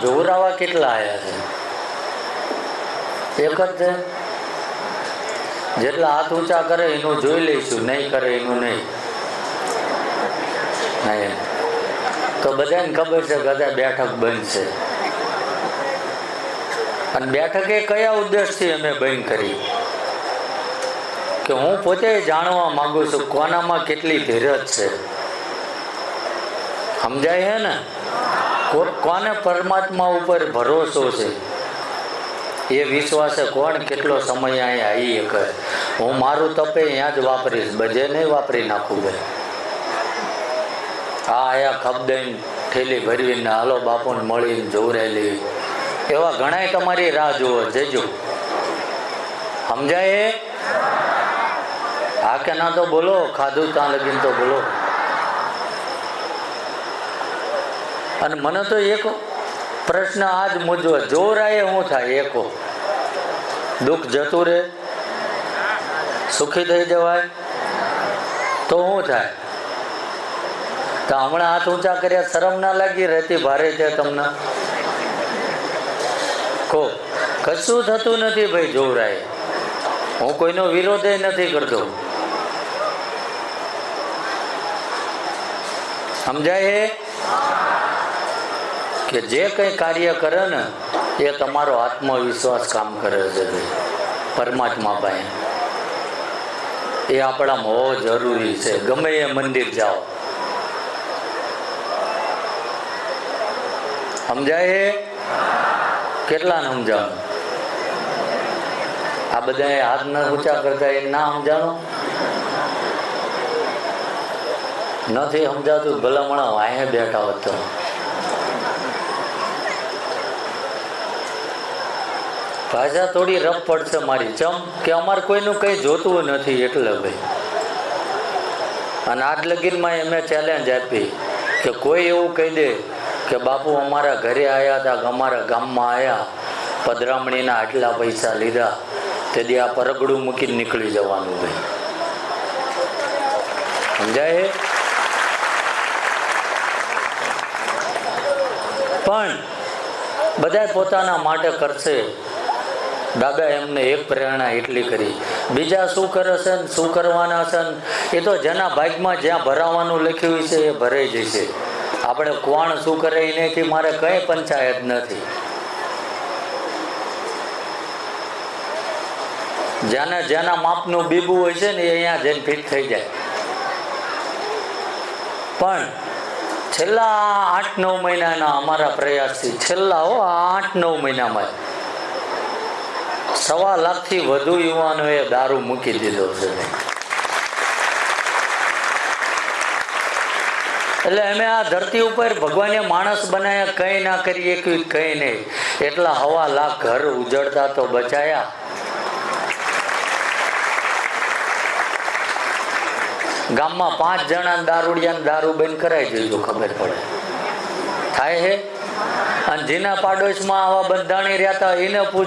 જોરાવા કેટલા આવ્યા છે? એક જ છે? જેટલા હાથ ઊંચા કરે એનું જોઈ લઈશું, નહીં કરે એનું નહીં. તો બધાને ખબર છે બધા બેઠક બંધ છે અને બેઠકે કયા ઉદ્દેશથી અમે બંધ કરી? કે હું પોતે જાણવા માંગુ છું કોનામાં કેટલી ધીરજ છે? સમજાય છે ને? કોને પરમાત્મા ઉપર ભરોસો છે? એ વિશ્વાસે કોણ કેટલો સમય અહીંયા આવી શકે હું મારું તપે અહીંયા જ વાપરીશ બજે નહીં વાપરી નાખું ભાઈ. આ આયા ખબદઈને ઠેલી ભરવીને હાલો બાપુને મળીને જોવરેલી એવા ઘણાય તમારી રાહ જુઓ, જજો. સમજાય? હા કે ના તો બોલો, ખાધું ત્યાં લગીને તો બોલો. અને મને તો એક પ્રશ્ન આ જ મૂંઝવો જોરાએ શું થાય એકો? દુઃખ જતું રહે, સુખી થઈ જવાય, તો શું થાય? તો હમણાં હાથ ઊંચા કર્યા, શરમ ના લાગી, રહેતી ભારે છે તમને? કો કશું થતું નથી ભાઈ જોવરાય હું કોઈનો વિરોધ નથી કરતો. સમજાય એ કે જે કંઈ કાર્ય કરે ને, એ તમારો આત્મવિશ્વાસ કામ કરે છે. પરમાત્મા પાસે. એ આપણામાં હોવો જરૂરી છે. ગમે એ મંદિર જાઓ. સમજાય કેટલા કેટલા સમજાવું? આ બધા હાથ ન ઊંચા કરતા એ ના સમજાણો? નથી સમજાતું. ભલામણા વાહે બેઠા હોત ભાષા થોડી રફ પડશે મારી. ચમ કે અમારે કોઈનું કંઈ જોતું નથી એટલે ભાઈ. અને આજ લગીનમાં એમે ચેલેન્જ આપી કે કોઈ એવું કહી દે કે બાપુ અમારા ઘરે આવ્યા હતા, અમારા ગામમાં આવ્યા પધરામણીના આટલા પૈસા લીધા. તેથી આ પરગડું મૂકીને નીકળી જવાનું ભાઈ. સમજાય છે? પણ બધા પોતાના માટે કરશે. દાદા એમને એક પ્રેરણા એટલી કરી. બીજા શું કરે છે શું કરવાના છે એ તો જેના ભાગમાં જ્યાં ભરાવાનું લખ્યું છે એ ભરાઈ જશે. આપણે કોણ શું કરે એનેથી મારે કઈ પંચાયત નથી. જેને જેના માપનું બીબું હોય છે ને એ અહીંયા જઈને ફિટ થઈ જાય. પણ છેલ્લા આઠ નવ મહિનાના અમારા પ્રયાસથી, છેલ્લા હો આઠ નવ મહિનામાં સવા લાખથી વધુ યુવાનોએ દારૂ મૂકી દીધો છે. એટલે અમે આ ધરતી ઉપર ભગવાને માણસ બનાવ્યા કંઈ ના કરીએ કે કંઈ નહીં. એટલા હવા લાખ ઘર ઉજળતા તો બચાયા. ગામમાં પાંચ જણા દારૂડિયાને દારૂ બંધ કરાવી દીધું, ખબર પડે. થાય હે? અને જેના પાડોશમાં આવા બંધાણી રહેતા એને પૂછ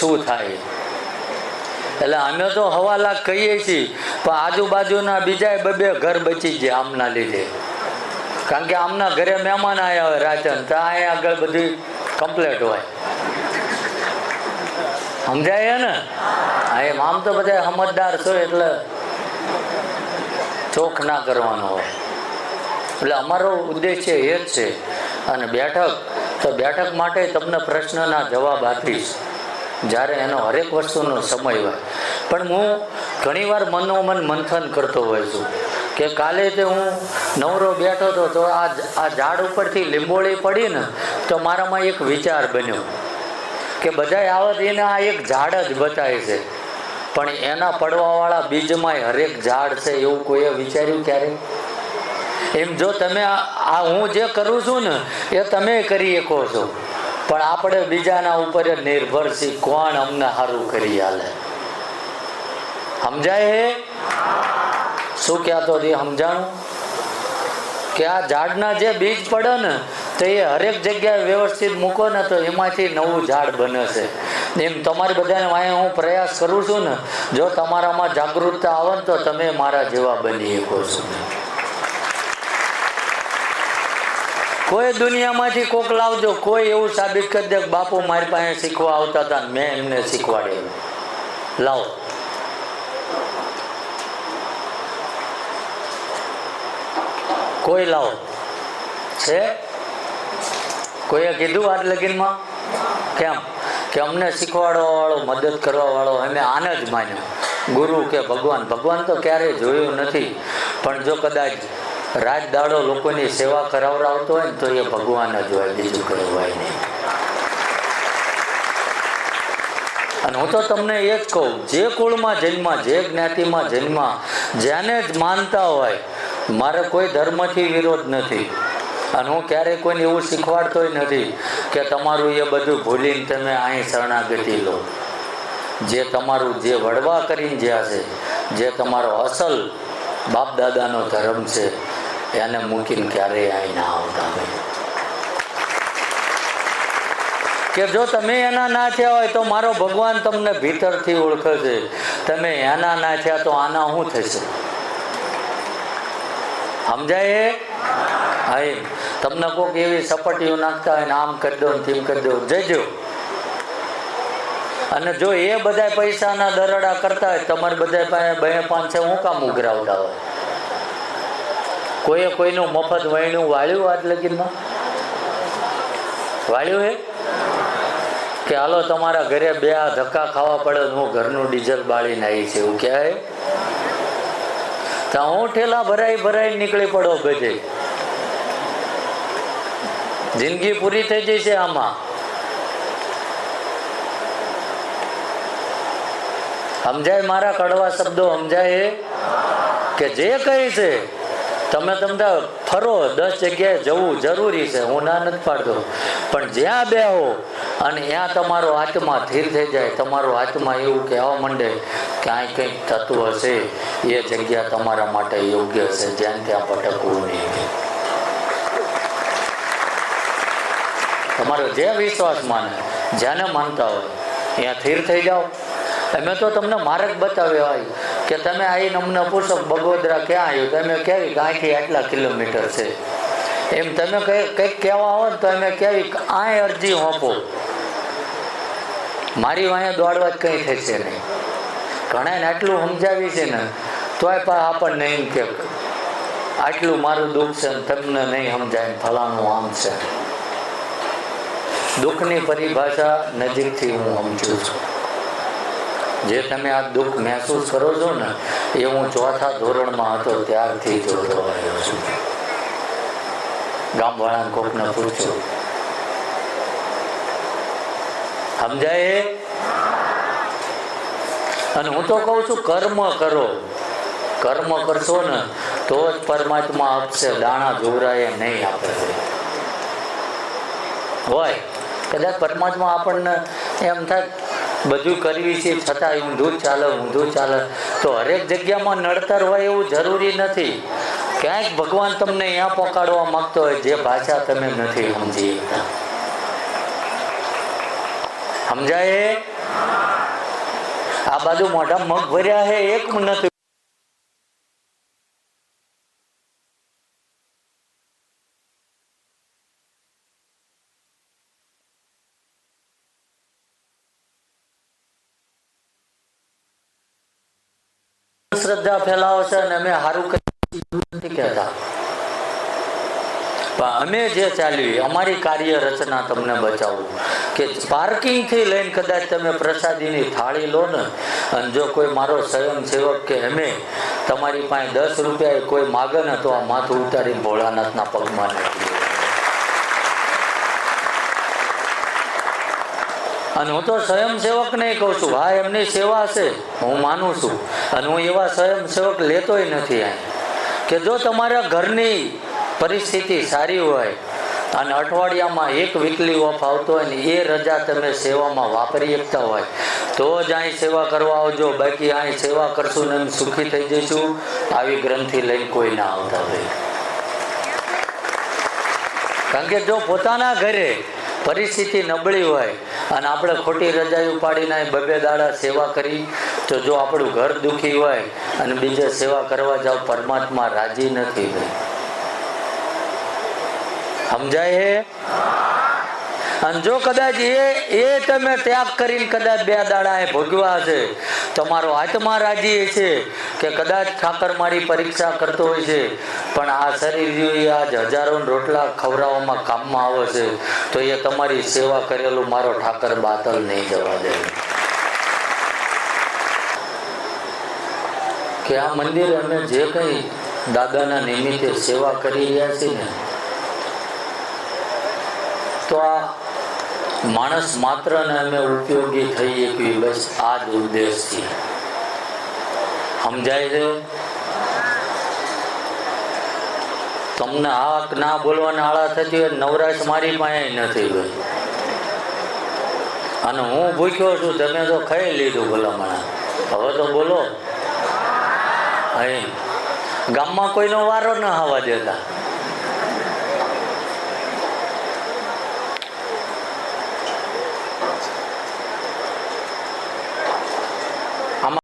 શું થાય. એટલે અમે તો હવા કહીએ છીએ, પણ આજુબાજુના બીજા બબે ઘર બચી ગયા આમના લીધે. કારણ કે આમના ઘરે મહેમાન આવ્યા હોય રાચન તો અહીંયા આગળ બધી કમ્પ્લેટ હોય. સમજાય ને? એમ, આમ તો બધા સમજદાર છો એટલે ચોખ ના કરવાનો હોય. એટલે અમારો ઉદ્દેશ્ય એ જ છે. અને બેઠક તો બેઠક માટે તમને પ્રશ્નના જવાબ આપીશ. જ્યારે એનો હરેક વસ્તુનો સમય હોય. પણ હું ઘણીવાર મનોમન મંથન કરતો હોય છું કે કાલે તે હું નવરો બેઠો હતો, તો આ આ ઝાડ ઉપરથી લીંબોળી પડી ને તો મારામાં એક વિચાર બન્યો કે બધાય આવત એને આ એક ઝાડ જ બતાવે છે. પણ એના પડવાવાળા બીજમાં હરેક ઝાડ છે એવું કોઈએ વિચાર્યું ક્યારે? એમ જો તમે આ હું જે કરું છું ને, એ તમે કરી શકો છો. પણ આપણે બીજાના ઉપર નિર્ભર છીએ, કોણ અમને સારું કરી હાલે સમજાય હે? શું કહેતો તે સમજાણું? કે આ ઝાડના જે બીજ પડે ને, તો એ હરેક જગ્યાએ વ્યવસ્થિત મૂકો ને તો એમાંથી નવું ઝાડ બને છે. એમ તમારી બધાને વાંહે હું પ્રયાસ કરું છું ને, જો તમારામાં જાગૃતતા આવે ને તો તમે મારા જેવા બની શકો છો. કોઈ દુનિયામાંથી કોક લાવજો, કોઈ એવું સાબિત કરી દે બાપુ મારી પાસે શીખવા આવતા હતા મેં એમને શીખવાડ્યું લાવો. કોઈ લાવો. છે કોઈએ કીધું આજ લગીનમાં? કેમ? કે અમને શીખવાડવા વાળો મદદ કરવા વાળો અમે આને જ માન્યો. ગુરુ કે ભગવાન. ભગવાન તો ક્યારેય જોયું નથી. પણ જો કદાચ રાત દાડો લોકોની સેવા કરાવડાવતો હોય ને તો એ ભગવાન જ હોય, બીજું કયું હોય નહીં. અને હું તો તમને એ જ કહું, જે કુળમાં જન્મ, જે જ્ઞાતિમાં જન્મ જેને જ માનતા હોય, મારે કોઈ ધર્મથી વિરોધ નથી. અને હું ક્યારેય કોઈને એવું શીખવાડતોય નથી કે તમારું એ બધું ભૂલીને તમે અહીં શરણાગતિ લો. જે તમારું જે વડવા કરીને જ્યાં છે, જે તમારો અસલ બાપ દાદાનો ધર્મ છે, એને મૂકીને ક્યારેય અહીં ના આવતા કે જો તમે એના ના થયા હોય તો મારો ભગવાન તમને ભીતરથી ઓળખે છે. તમે એના ના તો આના શું થશે? સમજાય? હા? તમને કોઈક એવી સપાટીઓ નાખતા હોય ને આમ કરી દો ને તેમ કરી દો. જજો અને જો એ બધા પૈસાના દરડા કરતા હોય, તમારે બધા પાસે બે પાંચસો હું કામ ઉઘરાવતા હોય? કોઈએ કોઈનું મફત વહેણું વાળ્યું આજ લગીનમાં? વાળ્યું હે? કે હાલો તમારા ઘરે બે આ ધક્કા ખાવા પડે હું ઘરનું ડીઝલ બાળીને આવી છે, એવું ક્યાંય તો હું ઠેલા ભરાઈ ભરાઈ નીકળી પડો બધે જિંદગી પૂરી થઈ જશે આમાં. સમજાય મારા કડવા શબ્દો, સમજાય? કે જે કઈ છે, તમે તમને ફરો, દસ જગ્યાએ જવું જરૂરી છે, હું ના નથી પાડતો. પણ જ્યાં બેહો અને ત્યાં તમારો આત્મા ધીર થઈ જાય, તમારો આત્મા એવું કહેવા માંડે કે આ કંઈક તત્વ હશે એ જગ્યા તમારા માટે યોગ્ય છે જ્યાં ત્યાં ભટકવું નહીં. તમારો જે વિશ્વાસ માને, જેને માનતા હોય, ત્યાં સ્થિર થઈ જાઓ. અમે તો તમને માર્ગ બતાવ્યો આવ્યું કે તમે આવીને અમને પૂછો બગોદરા ક્યાં આવ્યું? તમે કેવી કે આટલા કિલોમીટર છે. એમ તમે કંઈ કંઈક કહેવા હો ને તો અમે કેવી આ અરજી હોપો મારી વાંહે દોડવા જ કંઈ થશે નહીં. ઘણાને આટલું સમજાવી છે ને, તોય પણ આપણને એમ કે આટલું મારું દુઃખ છે તમને નહીં સમજાય ફલાણું આમ છે. દુઃખની પરિભાષા નજીકથી હું સમજું છું. જે તમે આ દુઃખ મહેસૂસ કરો છો ને, એ હું ચોથા ધોરણમાં હતો, ત્યારથી જોતો આવ્યો છું ગામવાળાને કોકને પૂછ્યું, સમજાય? અને હું તો કહું છું, કર્મ કરો. કર્મ કરશો ને, તો જ પરમાત્મા આપશે, દાણા જોરાય નહીં આપે. હોય. કદાચ પરમાત્મા આપણને એમ થાય બધું કરવી છે, છતાં ઊંધું ચાલે ઊંધું ચાલે. તો હરેક જગ્યામાં નડતર હોય એવું જરૂરી નથી. ક્યાંક ભગવાન તમને અહીંયા પહોંચાડવા માંગતો હોય, જે ભાષા તમે નથી સમજી સમજાય? આ બાજુ મોઢા મગ ભર્યા છે એક નથી શ્રદ્ધા ફેલાવો છે અને અમે સારું નથી કહેતા. અમે જે ચાલ્યું અમારી કાર્ય રચના તમને બચાવું. કે પાર્કિંગથી લઈને કદાચ તમે પ્રસાદીની થાળી લો ને, અને જો કોઈ મારો સ્વયંસેવક કે અમે તમારી પાસે દસ રૂપિયા કોઈ માગે ને તો આ માથું ઉતારી ભોળાનાથના પગમાં નાખી દે. અને હું તો સ્વયંસેવકને કહું છું. હા, એમની સેવા છે. હું માનું છું. અને હું એવા સ્વયંસેવક લેતોય નથી કે જો તમારા ઘરની પરિસ્થિતિ સારી હોય અને અઠવાડિયામાં એક વીકલી ઓફ આવતો હોય ને એ રજા તમે સેવામાં વાપરી શકતા હોય, તો જ અહીં સેવા કરવા આવજો. બાકી અહીં સેવા કરશું ને સુખી થઈ જઈશું. આવી ગ્રંથિ લઈને કોઈ ના આવતા ભાઈ કારણ કે જો પોતાના ઘરે પરિસ્થિતિ નબળી હોય અને આપણે ખોટી રજાઈ ઉપાડીને બબે દાડા સેવા કરી, તો જો આપણું ઘર દુખી હોય અને બીજે સેવા કરવા જાવ, પરમાત્મા રાજી નથી સમજાય હે? અને જો કદાચ એ એ તમે ત્યાગ કરીને કદાચ બે દાડા એ ભોગવા છે તમારો આત્મા રાજી છે કે કદાચ ઠાકર મારી પરીક્ષા કરતો હોય છે. પણ આ શરીર આજ હજારો રોટલા ખવડાવવામાં કામમાં આવે છે, તો એ તમારી સેવા કરેલું મારો ઠાકર બાતલ નહીં જવા દે. કે આ મંદિર અમે જે કંઈ દાદાના નિમિત્તે સેવા કરી રહ્યા છીએ ને, તો આ માણસ માત્રને અમે ઉપયોગી થઈએ કે બસ આ જ ઉદ્દેશથી. સમજાય છે? તમને હાક ના બોલવાના આળા થતી હોય, નવરાશ મારી પાસે નથી ભાઈ. અને હું ભૂખ્યો છું, તમે તો ખાઈ લીધું ભલામણા. હવે તો બોલો. અહીં. ગામમાં કોઈનો વારો ન આવવા દેતા.